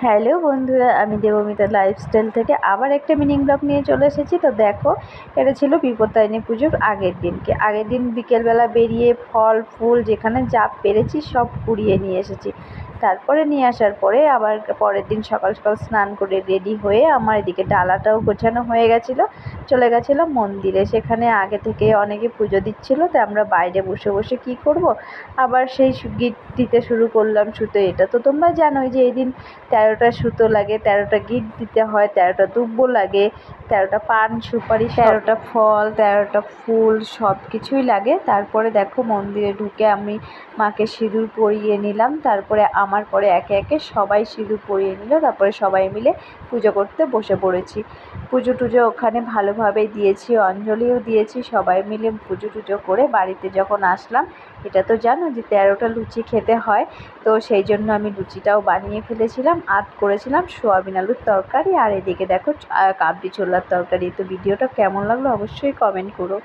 Hello বন্ধুরা, আমি Debmita lifestyle থেকে আবার একটা মিনিং ব্লগ নিয়ে চলে এসেছি। তো দেখো, এটা ছিল বিপত্তারিণী পুজোর আগের দিনকে। আগের দিন বিকেলবেলা বেরিয়ে ফল, ফুল, যেখানে যা পেরেছি সব কুড়িয়ে নিয়ে এসেছি। তারপরে নিয়ে আসার পরে আবার পরের দিন সকাল সকাল স্নান করে রেডি হয়ে আমার এদিকে ডালাটাও গোছানো হয়ে গেছিল, চলে গেছিলাম মন্দিরে। সেখানে আগে থেকে অনেকে পুজো দিচ্ছিল, তো আমরা বাইরে বসে বসে কি করব? আবার সেই গিট দিতে শুরু করলাম সুতো। এটা তো তোমরা জানোই যে এই দিন তেরোটা সুতো লাগে, তেরোটা গিট দিতে হয়, তেরোটা দুব্বো লাগে, তেরোটা পান, সুপারি তেরোটা ফল, তেরোটা ফুল, সব কিছুই লাগে। তারপরে দেখো মন্দিরে ঢুকে আমি মাকে সিঁদুর পরিয়ে নিলাম। তারপরে আমার পরে একে একে সবাই সিঁদুর পরিয়ে নিল, তারপরে সবাই মিলে পুজো করতে বসে পড়েছি। পুজো টুজো ওখানে ভালোভাবে দিয়েছি, অঞ্জলিও দিয়েছি, সবাই মিলে পুজো টুজো করে বাড়িতে যখন আসলাম, এটা তো জানো যে তেরোটা লুচি খেতে হয়, তো সেই জন্য আমি লুচিটাও বানিয়ে ফেলেছিলাম আধ করেছিলাম, সোয়াবিন আলুর তরকারি, আর এদিকে দেখো কাবলি ছোলার তরকারি। তো ভিডিওটা কেমন লাগল অবশ্যই কমেন্ট করো।